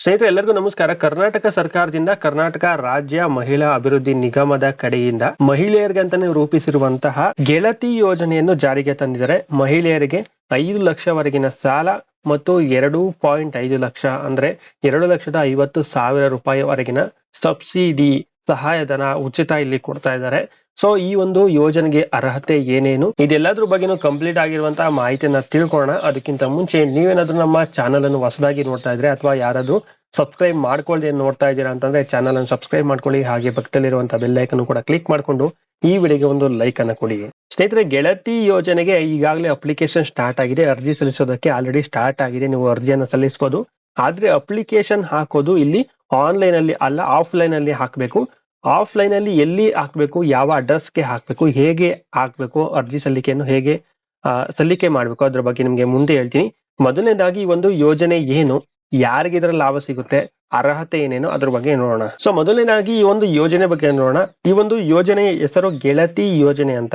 ಸ್ನೇಹಿತರೆ, ಎಲ್ಲರಿಗೂ ನಮಸ್ಕಾರ. ಕರ್ನಾಟಕ ಸರ್ಕಾರದಿಂದ ಕರ್ನಾಟಕ ರಾಜ್ಯ ಮಹಿಳಾ ಅಭಿವೃದ್ಧಿ ನಿಗಮದ ಕಡೆಯಿಂದ ಮಹಿಳೆಯರಿಗಂತಾನೆ ರೂಪಿಸಿರುವಂತಹ ಗೆಳತಿ ಯೋಜನೆಯನ್ನು ಜಾರಿಗೆ ತಂದಿದ್ದಾರೆ. ಮಹಿಳೆಯರಿಗೆ ಐದು ಲಕ್ಷವರೆಗಿನ ಸಾಲ ಮತ್ತು ಎರಡು ಪಾಯಿಂಟ್ ಐದು ಲಕ್ಷ ಅಂದ್ರೆ ಎರಡು ಲಕ್ಷದ ಐವತ್ತು ಸಾವಿರ ರೂಪಾಯಿವರೆಗಿನ ಸಬ್ಸಿಡಿ ಸಹಾಯಧನ ಉಚಿತ ಇಲ್ಲಿ ಕೊಡ್ತಾ ಇದ್ದಾರೆ. ಸೊ ಈ ಒಂದು ಯೋಜನೆಗೆ ಅರ್ಹತೆ ಏನೇನು? ಇದೆಲ್ಲದ್ರ ಬಗ್ಗೆನೂ ಕಂಪ್ಲೀಟ್ ಆಗಿರುವಂತಹ ಮಾಹಿತಿಯನ್ನ ತಿಳ್ಕೊಳ್ಳೋಣ. ಅದಕ್ಕಿಂತ ಮುಂಚೆ ನೀವೇನಾದ್ರೂ ನಮ್ಮ ಚಾನಲ್ ಅನ್ನು ಹೊಸದಾಗಿ ನೋಡ್ತಾ ಇದ್ರೆ ಅಥವಾ ಯಾರಾದ್ರೂ ಸಬ್ಸ್ಕ್ರೈಬ್ ಮಾಡ್ಕೊಳ್ದೆ ನೋಡ್ತಾ ಇದ್ದೀರಾ ಅಂತಂದ್ರೆ ಚಾನಲ್ ಅನ್ನು ಸಬ್ಸ್ಕ್ರೈಬ್ ಮಾಡ್ಕೊಳ್ಳಿ. ಹಾಗೆ ಪಕ್ಕದಲ್ಲಿರುವಂತಹ ಬೆಲ್ ಅನ್ನು ಕೂಡ ಕ್ಲಿಕ್ ಮಾಡ್ಕೊಂಡು ಈ ವಿಡಿಯೋಗೆ ಒಂದು ಲೈಕ್ ಅನ್ನು ಕೊಡಿ. ಸ್ನೇಹಿತರೆ, ಗೆಳತಿ ಯೋಜನೆಗೆ ಈಗಾಗಲೇ ಅಪ್ಲಿಕೇಶನ್ ಸ್ಟಾರ್ಟ್ ಆಗಿದೆ. ಅರ್ಜಿ ಸಲ್ಲಿಸೋದಕ್ಕೆ ಆಲ್ರೆಡಿ ಸ್ಟಾರ್ಟ್ ಆಗಿದೆ. ನೀವು ಅರ್ಜಿಯನ್ನು ಸಲ್ಲಿಸಬಹುದು ಆದ್ರೆ ಅಪ್ಲಿಕೇಶನ್ ಹಾಕೋದು ಇಲ್ಲಿ ಆನ್ಲೈನ್ ಅಲ್ಲಿ ಅಲ್ಲ ಆಫ್ಲೈನ್ ಅಲ್ಲಿ ಹಾಕಬೇಕು. ಆಫ್ಲೈನ್ ಅಲ್ಲಿ ಎಲ್ಲಿ ಹಾಕ್ಬೇಕು, ಯಾವ ಅಡ್ರೆಸ್ಗೆ ಹಾಕ್ಬೇಕು, ಹೇಗೆ ಹಾಕ್ಬೇಕು, ಅರ್ಜಿ ಸಲ್ಲಿಕೆಯನ್ನು ಹೇಗೆ ಸಲ್ಲಿಕೆ ಮಾಡಬೇಕು, ಅದ್ರ ಬಗ್ಗೆ ನಿಮ್ಗೆ ಮುಂದೆ ಹೇಳ್ತೀನಿ. ಮೊದಲನೇದಾಗಿ ಒಂದು ಯೋಜನೆ ಏನು, ಯಾರಿಗೆ ಇದರ ಲಾಭ ಸಿಗುತ್ತೆ, ಅರ್ಹತೆ ಏನೇನು, ಅದ್ರ ಬಗ್ಗೆ ನೋಡೋಣ. ಸೊ ಮೊದಲನೇದಾಗಿ ಈ ಒಂದು ಯೋಜನೆ ಬಗ್ಗೆ ನೋಡೋಣ. ಈ ಒಂದು ಯೋಜನೆ ಹೆಸರು ಗೆಳತಿ ಯೋಜನೆ ಅಂತ.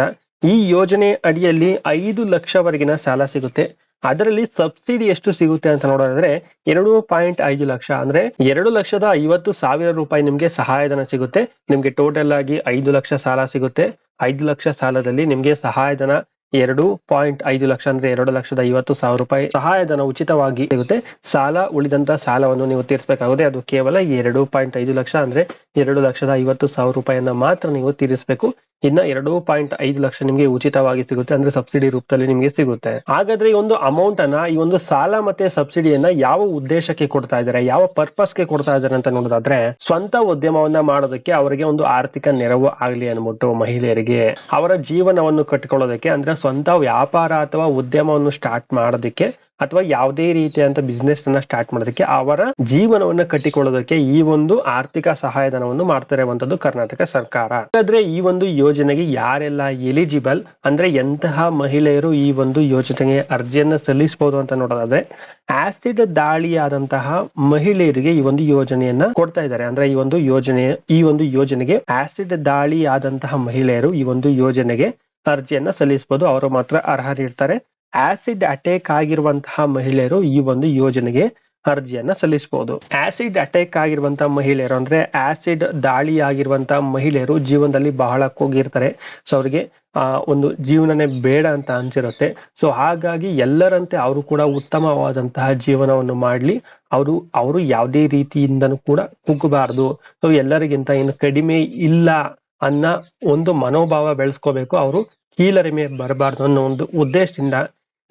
ಈ ಯೋಜನೆ ಅಡಿಯಲ್ಲಿ ಐದು ಲಕ್ಷವರೆಗಿನ ಸಾಲ ಸಿಗುತ್ತೆ. ಅದರಲ್ಲಿ ಸಬ್ಸಿಡಿ ಎಷ್ಟು ಸಿಗುತ್ತೆ ಅಂತ ನೋಡೋದಾದ್ರೆ ಎರಡು ಪಾಯಿಂಟ್ ಐದು ಲಕ್ಷ ಅಂದ್ರೆ ಎರಡು ಲಕ್ಷದ ಐವತ್ತು ಸಾವಿರ ರೂಪಾಯಿ ನಿಮ್ಗೆ ಸಹಾಯಧನ ಸಿಗುತ್ತೆ. ನಿಮ್ಗೆ ಟೋಟಲ್ ಆಗಿ ಐದು ಲಕ್ಷ ಸಾಲ ಸಿಗುತ್ತೆ. ಐದು ಲಕ್ಷ ಸಾಲದಲ್ಲಿ ನಿಮ್ಗೆ ಸಹಾಯಧನ ಎರಡು ಪಾಯಿಂಟ್ ಐದು ಲಕ್ಷ ಅಂದ್ರೆ ಎರಡು ಲಕ್ಷದ ಐವತ್ತು ಸಾವಿರ ರೂಪಾಯಿ ಸಹಾಯಧನ ಉಚಿತವಾಗಿ ಸಿಗುತ್ತೆ. ಸಾಲ ಉಳಿದಂತ ಸಾಲವನ್ನು ನೀವು ತೀರಿಸಬೇಕಾಗುತ್ತೆ. ಅದು ಕೇವಲ ಎರಡು ಪಾಯಿಂಟ್ ಐದು ಲಕ್ಷ ಅಂದ್ರೆ ಎರಡು ಲಕ್ಷದ ಐವತ್ತು ಸಾವಿರ ರೂಪಾಯಿಯನ್ನ ಮಾತ್ರ ನೀವು ತೀರಿಸಬೇಕು. ಇನ್ನ ಎರಡು ಪಾಯಿಂಟ್ ಐದು ಲಕ್ಷ ನಿಮ್ಗೆ ಉಚಿತವಾಗಿ ಸಿಗುತ್ತೆ, ಅಂದ್ರೆ ಸಬ್ಸಿಡಿ ರೂಪದಲ್ಲಿ ನಿಮ್ಗೆ ಸಿಗುತ್ತೆ. ಹಾಗಾದ್ರೆ ಈ ಒಂದು ಅಮೌಂಟ್ ಅನ್ನ, ಈ ಒಂದು ಸಾಲ ಮತ್ತೆ ಸಬ್ಸಿಡಿಯನ್ನ ಯಾವ ಉದ್ದೇಶಕ್ಕೆ ಕೊಡ್ತಾ ಇದ್ದಾರೆ, ಯಾವ ಪರ್ಪಸ್ಗೆ ಕೊಡ್ತಾ ಇದ್ದಾರೆ ಅಂತ ನೋಡೋದಾದ್ರೆ, ಸ್ವಂತ ಉದ್ಯಮವನ್ನ ಮಾಡೋದಕ್ಕೆ ಅವರಿಗೆ ಒಂದು ಆರ್ಥಿಕ ನೆರವು ಆಗ್ಲಿ ಅನ್ಬಿಟ್ಟು ಮಹಿಳೆಯರಿಗೆ. ಅವರ ಜೀವನವನ್ನು ಕಟ್ಕೊಳ್ಳೋದಕ್ಕೆ, ಅಂದ್ರೆ ಸ್ವಂತ ವ್ಯಾಪಾರ ಅಥವಾ ಉದ್ಯಮವನ್ನು ಸ್ಟಾರ್ಟ್ ಮಾಡೋದಕ್ಕೆ ಅಥವಾ ಯಾವುದೇ ರೀತಿಯಾದಂತಹ ಬಿಸ್ನೆಸ್ ಅನ್ನ ಸ್ಟಾರ್ಟ್ ಮಾಡೋದಕ್ಕೆ ಅವರ ಜೀವನವನ್ನ ಕಟ್ಟಿಕೊಳ್ಳೋದಕ್ಕೆ ಈ ಒಂದು ಆರ್ಥಿಕ ಸಹಾಯಧನವನ್ನು ಮಾಡ್ತಾ ಇರುವಂತದ್ದು ಕರ್ನಾಟಕ ಸರ್ಕಾರ. ಹಾಗಾದ್ರೆ ಈ ಒಂದು ಯೋಜನೆಗೆ ಯಾರೆಲ್ಲ ಎಲಿಜಿಬಲ್ ಅಂದ್ರೆ ಎಂತಹ ಮಹಿಳೆಯರು ಈ ಒಂದು ಯೋಜನೆಗೆ ಅರ್ಜಿಯನ್ನ ಸಲ್ಲಿಸಬಹುದು ಅಂತ ನೋಡೋದಾದ್ರೆ ಆಸಿಡ್ ದಾಳಿಯಾದಂತಹ ಮಹಿಳೆಯರಿಗೆ ಈ ಒಂದು ಯೋಜನೆಯನ್ನ ಕೊಡ್ತಾ ಇದ್ದಾರೆ. ಅಂದ್ರೆ ಈ ಒಂದು ಯೋಜನೆ, ಈ ಒಂದು ಯೋಜನೆಗೆ ಆಸಿಡ್ ದಾಳಿಯಾದಂತಹ ಮಹಿಳೆಯರು ಈ ಒಂದು ಯೋಜನೆಗೆ ಅರ್ಜಿಯನ್ನ ಸಲ್ಲಿಸಬಹುದು ಅವರು ಮಾತ್ರ ಅರ್ಹರಿರ್ತಾರೆ ಆಸಿಡ್ ಅಟ್ಯಾಕ್ ಆಗಿರುವಂತಹ ಮಹಿಳೆಯರು ಈ ಒಂದು ಯೋಜನೆಗೆ ಅರ್ಜಿಯನ್ನ ಸಲ್ಲಿಸಬಹುದು. ಆಸಿಡ್ ಅಟ್ಯಾಕ್ ಆಗಿರುವಂತಹ ಮಹಿಳೆಯರು ಅಂದ್ರೆ ಆಸಿಡ್ ದಾಳಿ ಆಗಿರುವಂತಹ ಮಹಿಳೆಯರು ಜೀವನದಲ್ಲಿ ಬಹಳ ಕೂಗಿರ್ತಾರೆ. ಸೊ ಅವರಿಗೆ, ಆ, ಒಂದು ಜೀವನನೇ ಬೇಡ ಅಂತ ಅನ್ಸಿರುತ್ತೆ. ಸೊ ಹಾಗಾಗಿ ಎಲ್ಲರಂತೆ ಅವರು ಕೂಡ ಉತ್ತಮವಾದಂತಹ ಜೀವನವನ್ನು ಮಾಡ್ಲಿ. ಅವರು ಅವರು ಯಾವುದೇ ರೀತಿಯಿಂದನೂ ಕೂಡ ಕುಗ್ಗಬಾರದು ಸೊ ಎಲ್ಲರಿಗಿಂತ ಏನು ಕಡಿಮೆ ಇಲ್ಲ ಅನ್ನ ಒಂದು ಮನೋಭಾವ ಬೆಳೆಸ್ಕೋಬೇಕು. ಅವರು ಕೀಳರಿಮೆ ಬರಬಾರ್ದು ಅನ್ನೋ ಒಂದು ಉದ್ದೇಶದಿಂದ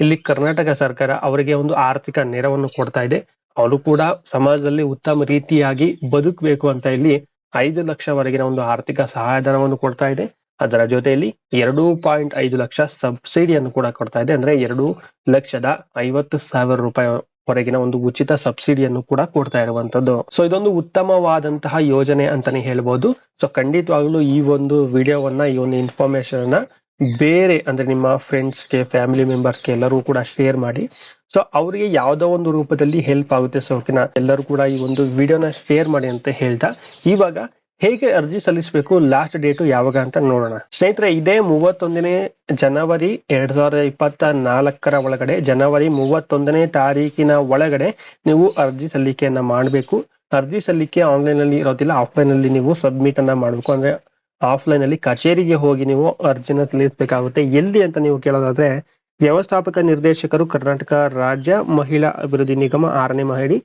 ಇಲ್ಲಿ ಕರ್ನಾಟಕ ಸರ್ಕಾರ ಅವರಿಗೆ ಒಂದು ಆರ್ಥಿಕ ನೆರವನ್ನು ಕೊಡ್ತಾ ಇದೆ. ಅವರು ಕೂಡ ಸಮಾಜದಲ್ಲಿ ಉತ್ತಮ ರೀತಿಯಾಗಿ ಬದುಕಬೇಕು ಅಂತ ಇಲ್ಲಿ ಐದು ಲಕ್ಷವರೆಗಿನ ಒಂದು ಆರ್ಥಿಕ ಸಹಾಯಧನವನ್ನು ಕೊಡ್ತಾ ಇದೆ. ಅದರ ಜೊತೆಯಲ್ಲಿ ಎರಡು ಪಾಯಿಂಟ್ ಐದು ಲಕ್ಷ ಸಬ್ಸಿಡಿಯನ್ನು ಕೂಡ ಕೊಡ್ತಾ ಇದೆ. ಅಂದ್ರೆ ಎರಡು ಲಕ್ಷದ ಐವತ್ತು ಸಾವಿರ ರೂಪಾಯಿ ವರೆಗಿನ ಒಂದು ಉಚಿತ ಸಬ್ಸಿಡಿಯನ್ನು ಕೂಡ ಕೊಡ್ತಾ ಇರುವಂತದ್ದು ಸೊ ಇದೊಂದು ಉತ್ತಮವಾದಂತಹ ಯೋಜನೆ ಅಂತಾನೆ ಹೇಳ್ಬೋದು. ಸೊ ಖಂಡಿತವಾಗ್ಲೂ ಈ ಒಂದು ವಿಡಿಯೋವನ್ನ, ಈ ಒಂದು ಇನ್ಫಾರ್ಮೇಶನ್ ಅನ್ನ ಬೇರೆ ಅಂದ್ರೆ ನಿಮ್ಮ ಫ್ರೆಂಡ್ಸ್ಗೆ ಫ್ಯಾಮಿಲಿ ಮೆಂಬರ್ಸ್ಗೆ ಎಲ್ಲರೂ ಕೂಡ ಶೇರ್ ಮಾಡಿ. ಸೊ ಅವರಿಗೆ ಯಾವುದೋ ಒಂದು ರೂಪದಲ್ಲಿ ಹೆಲ್ಪ್ ಆಗುತ್ತೆ. ಸೊ ಓಕೆನಾ ಎಲ್ಲರೂ ಕೂಡ ಈ ಒಂದು ವಿಡಿಯೋನ ಶೇರ್ ಮಾಡಿ ಅಂತ ಹೇಳ್ತಾ, ಇವಾಗ ಹೇಗೆ ಅರ್ಜಿ ಸಲ್ಲಿಸಬೇಕು ಲಾಸ್ಟ್ ಡೇಟು ಯಾವಾಗ ಅಂತ ನೋಡೋಣ. ಸ್ನೇಹಿತರೆ, ಇದೇ ಮೂವತ್ತೊಂದನೇ ಜನವರಿ ಎರಡ್ ಸಾವಿರದ ಇಪ್ಪತ್ತ ನಾಲ್ಕರ ಒಳಗಡೆ, ಜನವರಿ ಮೂವತ್ತೊಂದನೇ ತಾರೀಕಿನ ಒಳಗಡೆ ನೀವು ಅರ್ಜಿ ಸಲ್ಲಿಕೆಯನ್ನ ಮಾಡಬೇಕು. ಅರ್ಜಿ ಸಲ್ಲಿಕೆ ಆನ್ಲೈನ್ ಅಲ್ಲಿ ಇರೋದಿಲ್ಲ ಆಫ್ಲೈನ್ ಅಲ್ಲಿ ನೀವು ಸಬ್ಮಿಟ್ ಅನ್ನ ಮಾಡಬೇಕು. ಅಂದ್ರೆ ಆಫ್ಲೈನ್ ಅಲ್ಲಿ ಕಚೇರಿಗೆ ಹೋಗಿ ನೀವು ಅರ್ಜಿನ ಸಲ್ಲಿಸಬೇಕಾಗುತ್ತೆ ಎಲ್ಲಿ ಅಂತ ನೀವು ಕೇಳೋದಾದ್ರೆ, ವ್ಯವಸ್ಥಾಪಕ ನಿರ್ದೇಶಕರು ಕರ್ನಾಟಕ ರಾಜ್ಯ ಮಹಿಳಾ ಅಭಿವೃದ್ಧಿ ನಿಗಮ ಆರನೇ ಮಹಡಿ,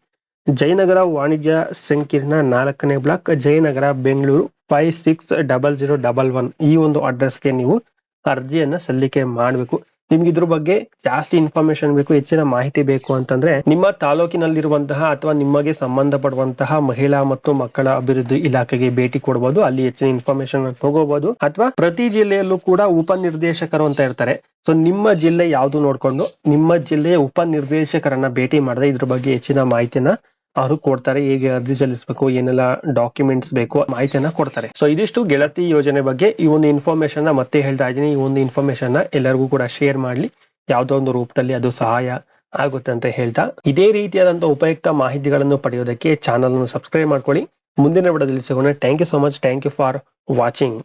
ಜಯನಗರ ವಾಣಿಜ್ಯ ಸಂಕೀರ್ಣ ನಾಲ್ಕನೇ block, Jayanagar Bengaluru five six double zero double one ಈ ಒಂದು ಅಡ್ರೆಸ್ಗೆ ನೀವು ಅರ್ಜಿಯನ್ನ ಸಲ್ಲಿಕೆ ಮಾಡಬೇಕು. ನಿಮ್ಗೆ ಇದ್ರ ಬಗ್ಗೆ ಜಾಸ್ತಿ ಇನ್ಫಾರ್ಮೇಶನ್ ಬೇಕು, ಹೆಚ್ಚಿನ ಮಾಹಿತಿ ಬೇಕು ಅಂತಂದ್ರೆ ನಿಮ್ಮ ತಾಲೂಕಿನಲ್ಲಿರುವಂತಹ ಅಥವಾ ನಿಮಗೆ ಸಂಬಂಧಪಡುವಂತಹ ಮಹಿಳಾ ಮತ್ತು ಮಕ್ಕಳ ಅಭಿವೃದ್ಧಿ ಇಲಾಖೆಗೆ ಭೇಟಿ ಕೊಡಬಹುದು ಅಲ್ಲಿ ಹೆಚ್ಚಿನ ಇನ್ಫಾರ್ಮೇಶನ್ ತಗೋಬಹುದು ಅಥವಾ ಪ್ರತಿ ಜಿಲ್ಲೆಯಲ್ಲೂ ಕೂಡ ಉಪನಿರ್ದೇಶಕರು ಅಂತ ಇರ್ತಾರೆ. ಸೊ ನಿಮ್ಮ ಜಿಲ್ಲೆ ಯಾವ್ದು ನೋಡ್ಕೊಂಡು ನಿಮ್ಮ ಜಿಲ್ಲೆಯ ಉಪನಿರ್ದೇಶಕರನ್ನ ಭೇಟಿ ಮಾಡಿದ್ರೆ ಇದ್ರ ಬಗ್ಗೆ ಹೆಚ್ಚಿನ ಮಾಹಿತಿಯನ್ನ ಅವರು ಕೊಡ್ತಾರೆ, ಹೇಗೆ ಅರ್ಜಿ ಸಲ್ಲಿಸಬೇಕು, ಏನೆಲ್ಲ ಡಾಕ್ಯುಮೆಂಟ್ಸ್ ಬೇಕು, ಮಾಹಿತಿಯನ್ನ ಕೊಡ್ತಾರೆ. ಸೊ ಇದಿಷ್ಟು ಗೆಳತಿ ಯೋಜನೆ ಬಗ್ಗೆ ಈ ಒಂದು ಇನ್ಫಾರ್ಮೇಶನ್ನ ಮತ್ತೆ ಹೇಳ್ತಾ ಇದ್ದೀನಿ. ಈ ಒಂದು ಇನ್ಫಾರ್ಮೇಶನ್ನ ಎಲ್ಲರಿಗೂ ಕೂಡ ಶೇರ್ ಮಾಡ್ಲಿ. ಯಾವ್ದೋ ಒಂದು ರೂಪದಲ್ಲಿ ಅದು ಸಹಾಯ ಆಗುತ್ತೆ ಅಂತ ಹೇಳ್ತಾ. ಇದೇ ರೀತಿಯಾದಂತಹ ಉಪಯುಕ್ತ ಮಾಹಿತಿಗಳನ್ನು ಪಡೆಯೋದಕ್ಕೆ ಚಾನಲ್ ಅನ್ನು ಸಬ್ಸ್ಕ್ರೈಬ್ ಮಾಡ್ಕೊಳ್ಳಿ. ಮುಂದಿನ ವಿಡದಲ್ಲಿ ಸಿಗೋಣ. Thank you so much thank you for watching